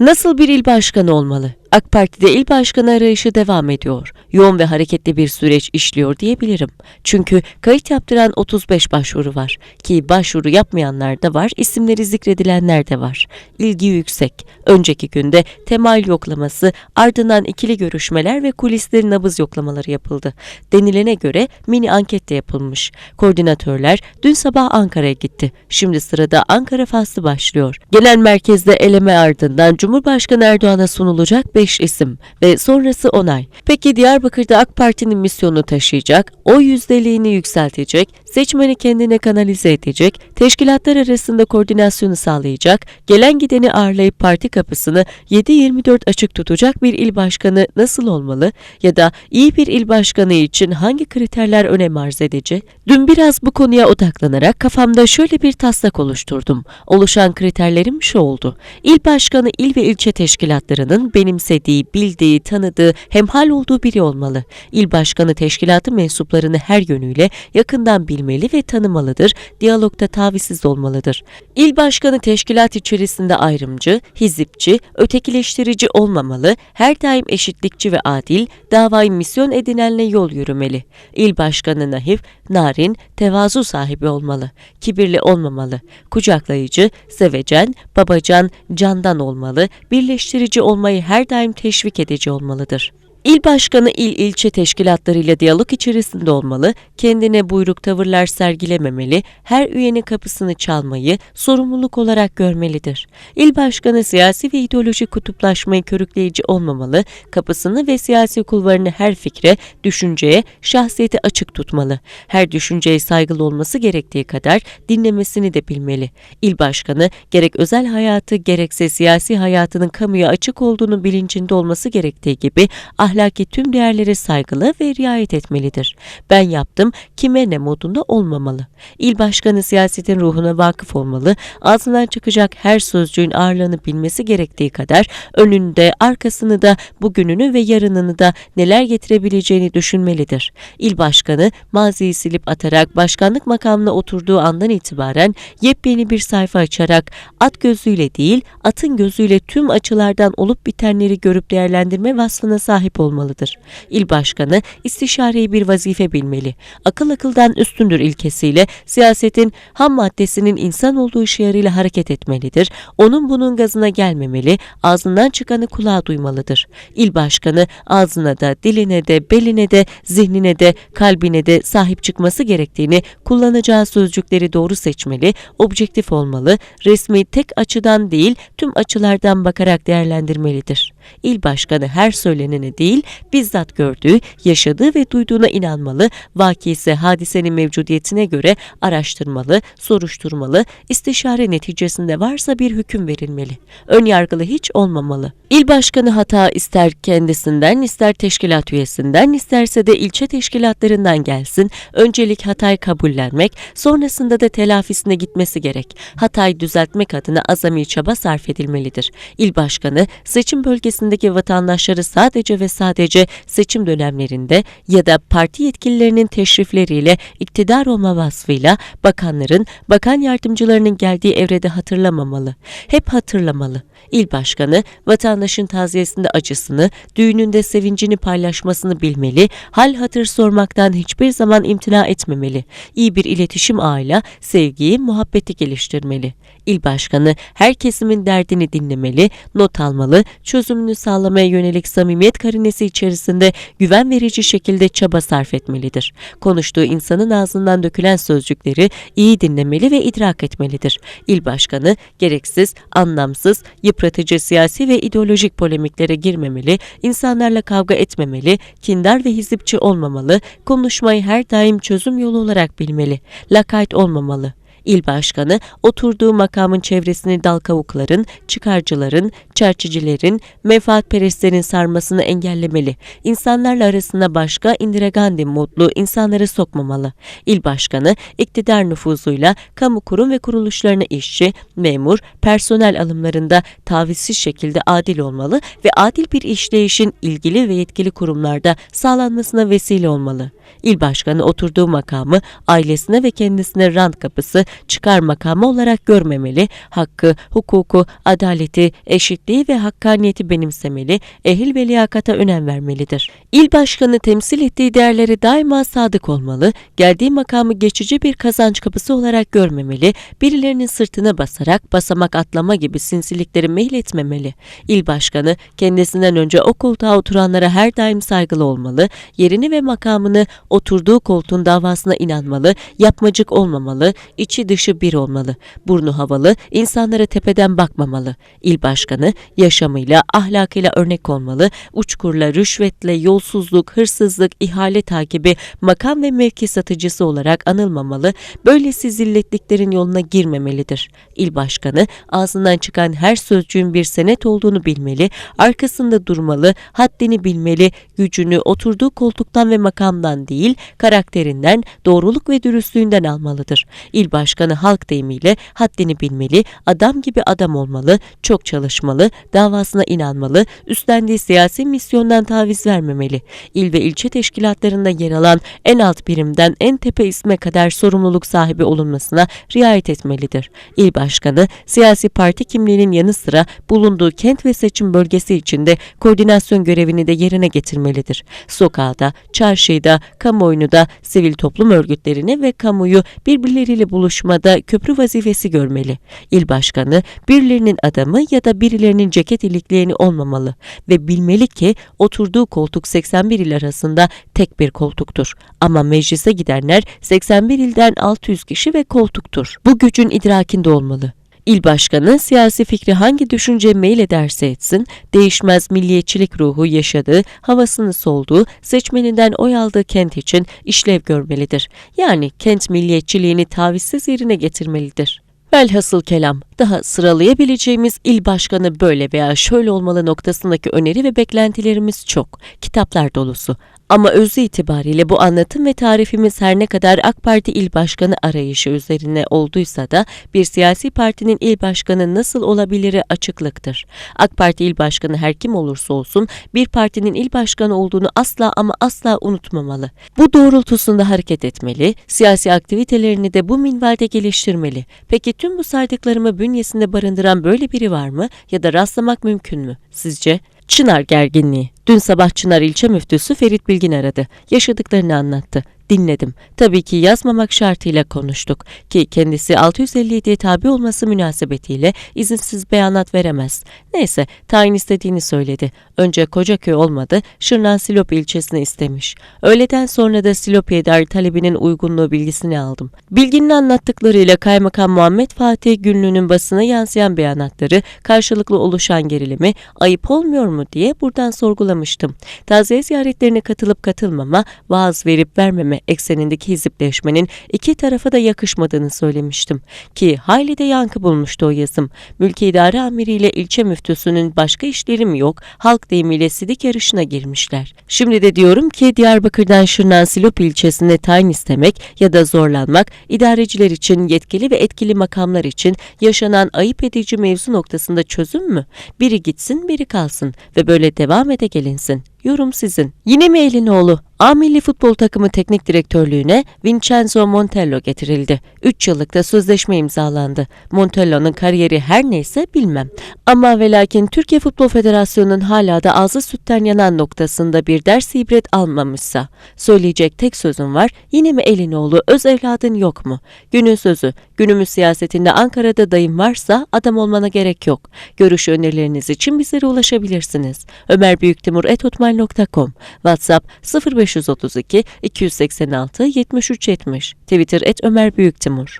Nasıl bir il başkanı olmalı? AK Parti'de il başkanı arayışı devam ediyor. Yoğun ve hareketli bir süreç işliyor diyebilirim. Çünkü kayıt yaptıran 35 başvuru var. Ki başvuru yapmayanlar da var, isimleri zikredilenler de var. İlgi yüksek. Önceki günde temal yoklaması, ardından ikili görüşmeler ve kulislerin nabız yoklamaları yapıldı. Denilene göre mini anket de yapılmış. Koordinatörler dün sabah Ankara'ya gitti. Şimdi sırada Ankara faslı başlıyor. Genel merkezde eleme ardından Cumhurbaşkanı Erdoğan'a sunulacak 5 isim ve sonrası onay. Peki Diyarbakır'da AK Parti'nin misyonunu taşıyacak, o yüzdeliğini yükseltecek, seçmeni kendine kanalize edecek, teşkilatlar arasında koordinasyonu sağlayacak, gelen gideni ağırlayıp parti kapısını 7-24 açık tutacak bir il başkanı nasıl olmalı ya da iyi bir il başkanı için hangi kriterler önem arz edecek? Dün biraz bu konuya odaklanarak kafamda şöyle bir taslak oluşturdum. Oluşan kriterlerim şu oldu. İl başkanı il ve ilçe teşkilatlarının benimsediği, bildiği, tanıdığı, hemhal olduğu biri olmalı. İl başkanı teşkilatı mensuplarını her yönüyle yakından bilmeli ve tanımalıdır. Diyalogda tavizsiz olmalıdır. İl başkanı teşkilat içerisinde ayrımcı, hizipçi, ötekileştirici olmamalı, her daim eşitlikçi ve adil, davayı misyon edinenle yol yürümeli. İl başkanı nahif, narin, tevazu sahibi olmalı. Kibirli olmamalı. Kucaklayıcı, sevecen, babacan, candan olmalı. Birleştirici olmayı her daim teşvik edici olmalıdır. İl başkanı il ilçe teşkilatlarıyla diyalog içerisinde olmalı, kendine buyruk tavırlar sergilememeli, her üyenin kapısını çalmayı sorumluluk olarak görmelidir. İl başkanı siyasi ve ideolojik kutuplaşmayı körükleyici olmamalı, kapısını ve siyasi kulvarını her fikre, düşünceye, şahsiyete açık tutmalı. Her düşünceye saygılı olması gerektiği kadar dinlemesini de bilmeli. İl başkanı gerek özel hayatı gerekse siyasi hayatının kamuya açık olduğunu bilincinde olması gerektiği gibi ahlaki tüm değerlere saygılı ve riayet etmelidir. Ben yaptım, kime ne modunda olmamalı. İl başkanı siyasetin ruhuna vakıf olmalı, ağzından çıkacak her sözcüğün ağırlığını bilmesi gerektiği kadar önünde, arkasını da, bugününü ve yarınını da neler getirebileceğini düşünmelidir. İl başkanı maziyi silip atarak başkanlık makamına oturduğu andan itibaren yepyeni bir sayfa açarak at gözüyle değil, atın gözüyle tüm açılardan olup bitenleri görüp değerlendirme vasfına sahip olmalıdır. İl başkanı istişareyi bir vazife bilmeli. Akıl akıldan üstündür ilkesiyle siyasetin ham maddesinin insan olduğu şiarıyla hareket etmelidir. Onun bunun gazına gelmemeli, ağzından çıkanı kulağa duymalıdır. İl başkanı ağzına da, diline de, beline de, zihnine de, kalbine de sahip çıkması gerektiğini, kullanacağı sözcükleri doğru seçmeli, objektif olmalı, resmi tek açıdan değil tüm açılardan bakarak değerlendirmelidir. İl başkanı her söylenene değil, bizzat gördüğü, yaşadığı ve duyduğuna inanmalı, vaki ise hadisenin mevcudiyetine göre araştırmalı, soruşturmalı, istişare neticesinde varsa bir hüküm verilmeli. Ön yargılı hiç olmamalı. İl başkanı hata ister kendisinden, ister teşkilat üyesinden, isterse de ilçe teşkilatlarından gelsin, öncelik hatayı kabullenmek, sonrasında da telafisine gitmesi gerek. Hatayı düzeltmek adına azami çaba sarf edilmelidir. İl başkanı seçim bölgesindeki vatandaşları sadece ve sadece seçim dönemlerinde ya da parti yetkililerinin teşrifleriyle iktidar olma vasfıyla bakanların, bakan yardımcılarının geldiği evrede hatırlamamalı. Hep hatırlamalı. İl başkanı vatandaşın taziyesinde acısını, düğününde sevincini paylaşmasını bilmeli, hal hatır sormaktan hiçbir zaman imtina etmemeli. İyi bir iletişim ağıyla sevgiyi, muhabbeti geliştirmeli. İl başkanı her kesimin derdini dinlemeli, not almalı, çözümünü sağlamaya yönelik samimiyet karinesi içerisinde güven verici şekilde çaba sarf etmelidir. Konuştuğu insanın ağzından dökülen sözcükleri iyi dinlemeli ve idrak etmelidir. İl başkanı gereksiz, anlamsız, yıpratıcı siyasi ve ideolojik polemiklere girmemeli, insanlarla kavga etmemeli, kindar ve hizipçi olmamalı, konuşmayı her daim çözüm yolu olarak bilmeli, lakayt olmamalı. İl başkanı oturduğu makamın çevresini dal kavukların, çıkarcıların, çerçicilerin, menfaatperestlerin sarmasını engellemeli. İnsanlarla arasına başka Indira Gandhi modlu insanları sokmamalı. İl başkanı iktidar nüfuzuyla kamu kurum ve kuruluşlarına işçi, memur, personel alımlarında tavizsiz şekilde adil olmalı ve adil bir işleyişin ilgili ve yetkili kurumlarda sağlanmasına vesile olmalı. İl başkanı oturduğu makamı ailesine ve kendisine rant kapısı, çıkar makamı olarak görmemeli, hakkı, hukuku, adaleti, eşitliği ve hakkaniyeti benimsemeli, ehil ve liyakata önem vermelidir. İl başkanı temsil ettiği değerlere daima sadık olmalı, geldiği makamı geçici bir kazanç kapısı olarak görmemeli, birilerinin sırtına basarak basamak atlama gibi sinsilikleri meyletmemeli. İl başkanı kendisinden önce o koltuğa oturanlara her daim saygılı olmalı, yerini ve makamını oturduğu koltuğun davasına inanmalı, yapmacık olmamalı, içi dışı bir olmalı, burnu havalı, insanlara tepeden bakmamalı. İl başkanı yaşamıyla, ahlakıyla örnek olmalı, uçkurla, rüşvetle, yolsuzluk, hırsızlık, ihale takibi, makam ve mevki satıcısı olarak anılmamalı, böylesi zilletliklerin yoluna girmemelidir. İl başkanı ağzından çıkan her sözcüğün bir senet olduğunu bilmeli, arkasında durmalı, haddini bilmeli, gücünü oturduğu koltuktan ve makamdan değil, karakterinden, doğruluk ve dürüstlüğünden almalıdır. İl başkanı halk deyimiyle haddini bilmeli, adam gibi adam olmalı, çok çalışmalı, davasına inanmalı, üstlendiği siyasi misyondan taviz vermemeli. İl ve ilçe teşkilatlarında yer alan en alt birimden en tepe isme kadar sorumluluk sahibi olunmasına riayet etmelidir. İl başkanı siyasi parti kimliğinin yanı sıra bulunduğu kent ve seçim bölgesi içinde koordinasyon görevini de yerine getirmelidir. Sokağda, çarşıda, kamuoyunu da sivil toplum örgütlerini ve kamuyu birbirleriyle buluşmada köprü vazifesi görmeli. İl başkanı birilerinin adamı ya da birilerinin ceket ilikleyeni olmamalı ve bilmeli ki oturduğu koltuk 81 il arasında tek bir koltuktur. Ama meclise gidenler 81 ilden 600 kişi ve koltuktur. Bu gücün idrakinde olmalı. İl başkanı siyasi fikri hangi düşünce meylederse etsin, değişmez milliyetçilik ruhu yaşadığı, havasını solduğu, seçmeninden oy aldığı kent için işlev görmelidir. Yani kent milliyetçiliğini tavizsiz yerine getirmelidir. Velhasıl kelam, daha sıralayabileceğimiz il başkanı böyle veya şöyle olmalı noktasındaki öneri ve beklentilerimiz çok. Kitaplar dolusu. Ama özü itibariyle bu anlatım ve tarifimiz her ne kadar AK Parti il başkanı arayışı üzerine olduysa da bir siyasi partinin il başkanı nasıl olabiliri açıklıktır. AK Parti il başkanı her kim olursa olsun bir partinin il başkanı olduğunu asla ama asla unutmamalı. Bu doğrultusunda hareket etmeli, siyasi aktivitelerini de bu minvalde geliştirmeli. Peki tüm bu saydıklarımı bünyesinde barındıran böyle biri var mı ya da rastlamak mümkün mü sizce? Çınar gerginliği. Dün sabah Çınar ilçe müftüsü Ferit Bilgin aradı. Yaşadıklarını anlattı. Dinledim. Tabii ki yazmamak şartıyla konuştuk ki kendisi 657'ye tabi olması münasebetiyle izinsiz beyanat veremez. Neyse tayin istediğini söyledi. Önce Kocaköy olmadı, Şırnan Silop ilçesini istemiş. Öğleden sonra da Silop'ya dair talebinin uygunluğu bilgisini aldım. Bilginin anlattıklarıyla Kaymakam Muhammed Fatih Günlü'nün basına yansıyan beyanatları, karşılıklı oluşan gerilimi ayıp olmuyor mu diye buradan sorgulamıştım. Taziye ziyaretlerine katılıp katılmama, vaaz verip vermeme eksenindeki hizipleşmenin iki tarafa da yakışmadığını söylemiştim. Ki hayli de yankı bulmuştu o yazım. Mülki İdare Amiri ile ilçe müftüsünün başka işlerim yok, halk deyimiyle sidik yarışına girmişler. Şimdi de diyorum ki Diyarbakır'dan Şırnan Silop ilçesine tayin istemek ya da zorlanmak, idareciler için yetkili ve etkili makamlar için yaşanan ayıp edici mevzu noktasında çözüm mü? Biri gitsin, biri kalsın ve böyle devam ede gelinsin. Yorum sizin. Yine mi Elinoğlu? A milli futbol takımı teknik direktörlüğüne Vincenzo Montello getirildi. 3 yıllık da sözleşme imzalandı. Montello'nun kariyeri her neyse bilmem. Ama ve lakin Türkiye Futbol Federasyonu'nun hala da ağzı sütten yanan noktasında bir ders ibret almamışsa. Söyleyecek tek sözüm var. Yine mi Elinoğlu öz evladın yok mu? Günün sözü. Günümüz siyasetinde Ankara'da dayım varsa adam olmana gerek yok. Görüş önerileriniz için bizlere ulaşabilirsiniz. Ömer Büyüktimur etotmail.com WhatsApp 0532 286 7370 Twitter et Ömer Büyüktimur